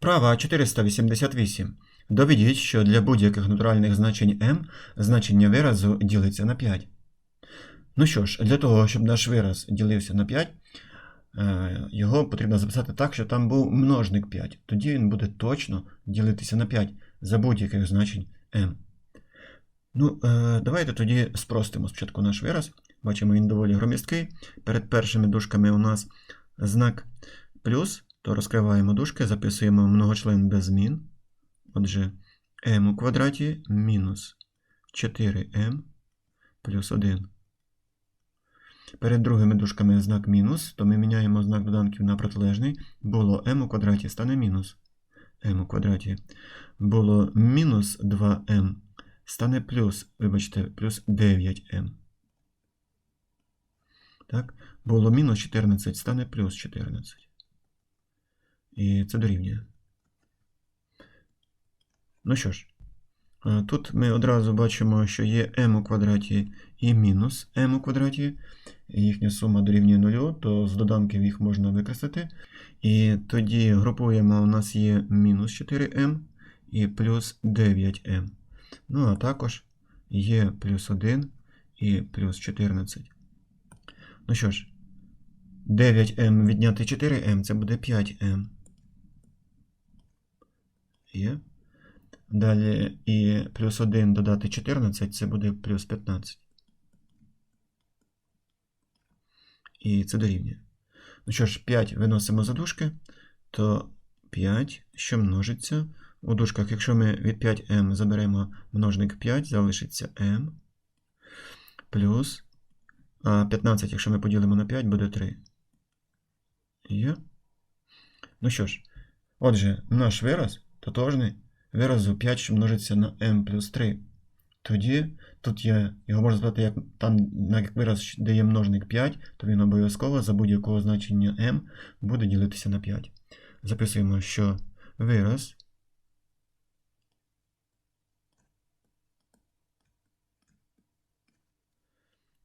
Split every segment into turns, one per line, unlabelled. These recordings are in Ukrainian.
Вправа 488. Доведіть, що для будь-яких натуральних значень m значення виразу ділиться на 5. Ну що ж, для того, щоб наш вираз ділився на 5, е, його потрібно записати так, щоб там був множник 5. Тоді він буде точно ділитися на 5 за будь-яких значень m. Ну, е, давайте тоді спростимо спочатку наш вираз. Бачимо, він доволі громісткий. Перед першими дужками у нас знак плюс, то розкриваємо дужки, записуємо многочлен без змін. Отже, m у квадраті мінус 4m плюс 1. Перед другими дужками знак мінус, то ми міняємо знак доданків на протилежний. Було m у квадраті стане мінус m у квадраті. Було мінус 2m стане плюс, вибачте, плюс 9m. Так? Було мінус 14, стане плюс 14. І це дорівнює. Ну що ж, е, тут ми одразу бачимо, що є m у квадраті і мінус m у квадраті. Їхня сума дорівнює 0, то з доданків їх можна використати. І тоді групуємо, у нас є мінус 4m і плюс 9m. Ну, а також є плюс 1 і плюс 14. Ну що ж, 9m відняти 4m це буде 5m. Є. Далі і плюс 1 додати 14 це буде плюс 15. І це дорівнює. Ну що ж, 5 виносимо за дужки, то 5, що множиться. У дужках, якщо ми від 5m заберемо множник 5, залишиться m. Плюс. А 15, якщо ми поділимо на 5, буде 3. Є. Ну що ж, отже, наш вираз тотожний виразу 5, що множиться на m плюс 3. Тоді тут є, його можна звати як там як вираз, де є множник 5, то він обов'язково за будь-якого значення m буде ділитися на 5. Записуємо, що вираз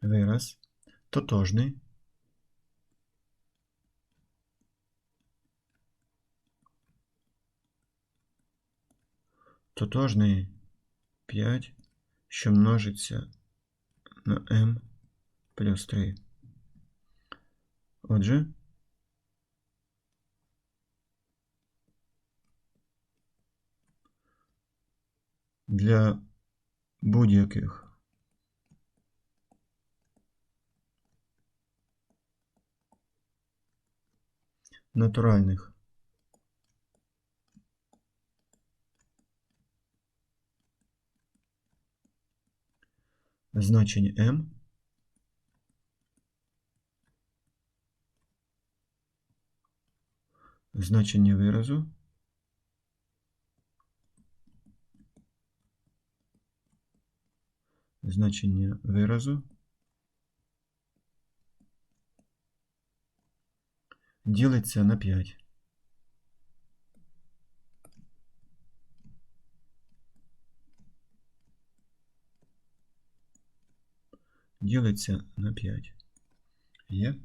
вираз тотожний тотожний 5, що множиться на m плюс 3. Отже, для будь-яких. Натуральних значень m значення виразу значення виразу ділиться на 5. Ділиться на 5. Є?